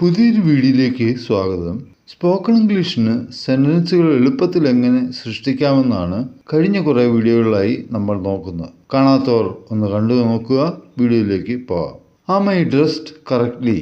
പുതിയൊരു വീഡിയോയിലേക്ക് സ്വാഗതം. സ്പോക്കൺ ഇംഗ്ലീഷിന് സെന്റൻസുകൾ എളുപ്പത്തിൽ എങ്ങനെ സൃഷ്ടിക്കാമെന്നാണ് കഴിഞ്ഞ കുറേ വീഡിയോകളിലായി നമ്മൾ നോക്കുന്നത്. കാണാത്തവർ ഒന്ന് കണ്ടു നോക്കുക. വീഡിയോയിലേക്ക് പോകാം ആ മൈ ഡ്രസ്ഡ് കറക്റ്റ്ലി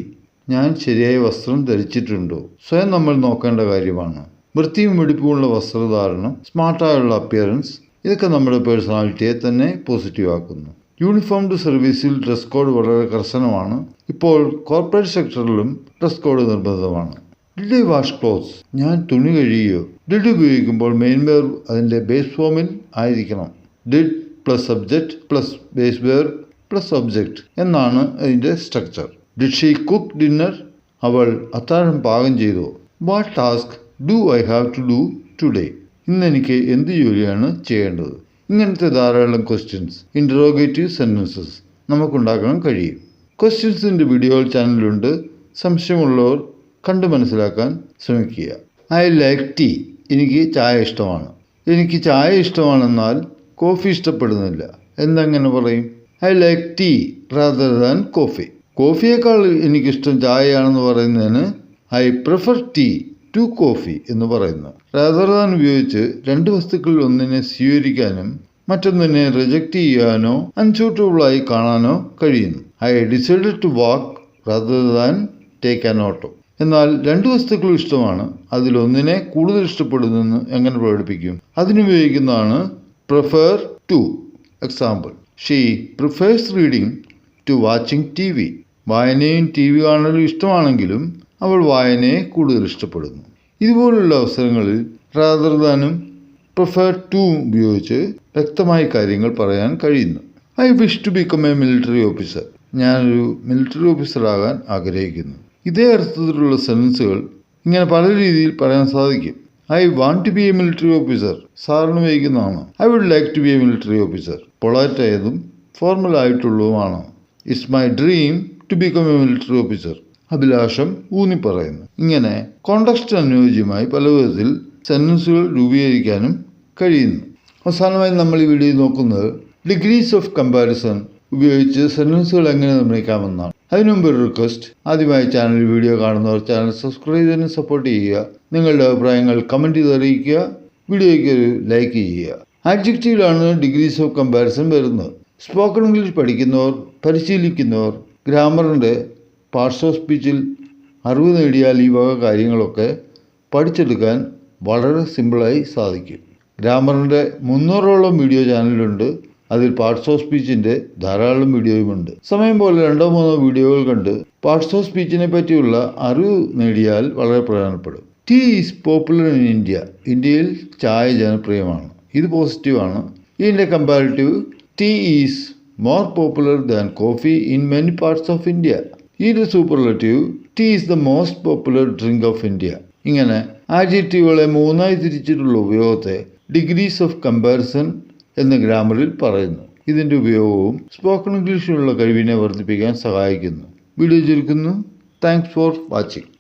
ഞാൻ ശരിയായ വസ്ത്രം ധരിച്ചിട്ടുണ്ടോ? സ്വയം നമ്മൾ നോക്കേണ്ട കാര്യമാണ്. വൃത്തിയും വെടിപ്പുമുള്ള വസ്ത്രധാരണം സ്മാർട്ടായുള്ള അപ്പിയറൻസ് ഇതൊക്കെ നമ്മുടെ പേഴ്സണാലിറ്റിയെ തന്നെ പോസിറ്റീവ് ആക്കുന്നു. യൂണിഫോംഡ് സർവീസിൽ ഡ്രസ് കോഡ് വളരെ കർശനമാണ്. ഇപ്പോൾ കോർപ്പറേറ്റ് സെക്ടറിലും ഡ്രസ് കോഡ് നിർബന്ധമാണ്. Did wash clothes. ഞാൻ തുണി കഴിയുകയോ ഡിഡ് ഉപയോഗിക്കുമ്പോൾ മെയിൻ വെയർ അതിന്റെ ബേസ് ഫോമിൽ ആയിരിക്കണം. Did plus subject plus base verb plus object എന്നാണ് അതിന്റെ structure. Did she cook dinner? അവൾ അത്താഴം പാകം ചെയ്തു. What task do I have to do today? ഇന്ന് എനിക്ക് എന്ത് ജോലിയാണ് ചെയ്യേണ്ടത്? ഇങ്ങനത്തെ ധാരാളം ക്വസ്റ്റ്യൻസ് ഇന്ററോഗേറ്റീവ് സെന്റൻസസ് നമുക്കുണ്ടാക്കാൻ കഴിയും. ക്വസ്റ്റ്യൻസിന്റെ വീഡിയോകൾ ചാനലുണ്ട് സംശയമുള്ളവർ കണ്ടു മനസ്സിലാക്കാൻ ശ്രമിക്കുക. ഐ ലൈക്ക് ടീ എനിക്ക് ചായ ഇഷ്ടമാണ്. എനിക്ക് ചായ ഇഷ്ടമാണെന്നാൽ കോഫി ഇഷ്ടപ്പെടുന്നില്ല. എന്തങ്ങനെ പറയും? I like tea rather than coffee കോഫിയേക്കാൾ എനിക്കിഷ്ടം ചായയാണെന്ന് പറയുന്നതിന് I prefer tea to coffee എന്ന് പറയുന്നു. റാദർ ദാൻ ഉപയോഗിച്ച് രണ്ട് വസ്തുക്കളിൽ ഒന്നിനെ സ്വീകരിക്കാനും മറ്റൊന്നിനെ റിജക്റ്റ് ചെയ്യാനോ അൺസൂട്ടബിളായി കാണാനോ കഴിയുന്നു. I decided to walk rather than take an auto എന്നാൽ രണ്ട് വസ്തുക്കളും ഇഷ്ടമാണ്. അതിലൊന്നിനെ കൂടുതൽ ഇഷ്ടപ്പെടുന്നെന്ന് എങ്ങനെ പ്രകടിപ്പിക്കും? അതിനുപയോഗിക്കുന്നതാണ് prefer to example she prefers reading to watching T V വായനയും ടി വി കാണലും ഇഷ്ടമാണെങ്കിലും അവൾ വായനയെ കൂടുതൽ ഇഷ്ടപ്പെടുന്നു. ഇതുപോലുള്ള അവസരങ്ങളിൽ റാദർദാനും പ്രിഫർ ടു ഉപയോഗിച്ച് വ്യക്തമായ കാര്യങ്ങൾ പറയാൻ കഴിയുന്നു. I wish to become a military officer ഞാനൊരു മിലിറ്ററി ഓഫീസറാകാൻ ആഗ്രഹിക്കുന്നു. ഇതേ അർത്ഥത്തിലുള്ള സെൻസുകൾ ഇങ്ങനെ പല രീതിയിൽ പറയാൻ സാധിക്കും. I want to be a military officer സാറിന് ഉപയോഗിക്കുന്നതാണ് I would like to be a military officer പൊളാറ്റായതും formal ആയിട്ടുള്ളതുമാണ്. It's my dream to become a military officer അഭിലാഷം ഊന്നിപ്പറയുന്നു. ഇങ്ങനെ കോണ്ടക്സ്റ്റ് അനുയോജ്യമായി പല വിധത്തിൽ സെന്റൻസുകൾ രൂപീകരിക്കാനും കഴിയുന്നു. അവസാനമായി നമ്മൾ ഈ വീഡിയോ നോക്കുന്നത് ഡിഗ്രീസ് ഓഫ് കമ്പാരിസൺ ഉപയോഗിച്ച് സെന്റൻസുകൾ എങ്ങനെ നിർണയിക്കാമെന്നാണ് അതിനുമുമ്പ് ഒരു റിക്വസ്റ്റ് ആദ്യമായി ചാനൽ വീഡിയോ കാണുന്നവർ ചാനൽ സബ്സ്ക്രൈബ് ചെയ്തതിന് സപ്പോർട്ട് ചെയ്യുക. നിങ്ങളുടെ അഭിപ്രായങ്ങൾ കമന്റ് ചെയ്ത് അറിയിക്കുക. വീഡിയോയ്ക്ക് ഒരു ലൈക്ക് ചെയ്യുക. ആഡ്ജക്റ്റീവിലാണ് ഡിഗ്രീസ് ഓഫ് കമ്പാരിസൺ വരുന്നത്. സ്പോക്കൺ ഇംഗ്ലീഷ് പഠിക്കുന്നവർ പരിശീലിക്കുന്നവർ ഗ്രാമറിന്റെ പാർട്സ് ഓഫ് സ്പീച്ചിൽ അറിവ് നേടിയാൽ ഈ വക കാര്യങ്ങളൊക്കെ പഠിച്ചെടുക്കാൻ വളരെ സിമ്പിളായി സാധിക്കും. ഗ്രാമറിന്റെ മുന്നൂറോളം വീഡിയോ ചാനലുണ്ട് അതിൽ പാർട്സ് ഓഫ് സ്പീച്ചിന്റെ ധാരാളം വീഡിയോയുമുണ്ട് സമയം പോലെ രണ്ടോ മൂന്നോ വീഡിയോകൾ കണ്ട് പാർട്സ് ഓഫ് സ്പീച്ചിനെ പറ്റിയുള്ള അറിവ് നേടിയാൽ വളരെ പ്രധാനപ്പെടും. Tea is popular in India ഇന്ത്യയിൽ ചായ ജനപ്രിയമാണ്. ഇത് പോസിറ്റീവാണ് ഇതിന്റെ comparative tea is more popular than coffee in many parts of India ഇതിന്റെ superlative tea is the most popular drink of India ഇങ്ങനെ ആഡ്ജക്റ്റീവുകളെ മൂന്നായി തിരിച്ചിട്ടുള്ള ഉപയോഗത്തെ ഡിഗ്രീസ് ഓഫ് കമ്പാരിസൺ എന്ന ഗ്രാമറിൽ പറയുന്നു. ഇതിന്റെ ഉപയോഗവും സ്പോക്കൺ ഇംഗ്ലീഷിലുള്ള കഴിവിനെ വർദ്ധിപ്പിക്കാൻ സഹായിക്കുന്നു. വീഡിയോ ചുരുക്കുന്നു താങ്ക്സ് ഫോർ വാച്ചിങ്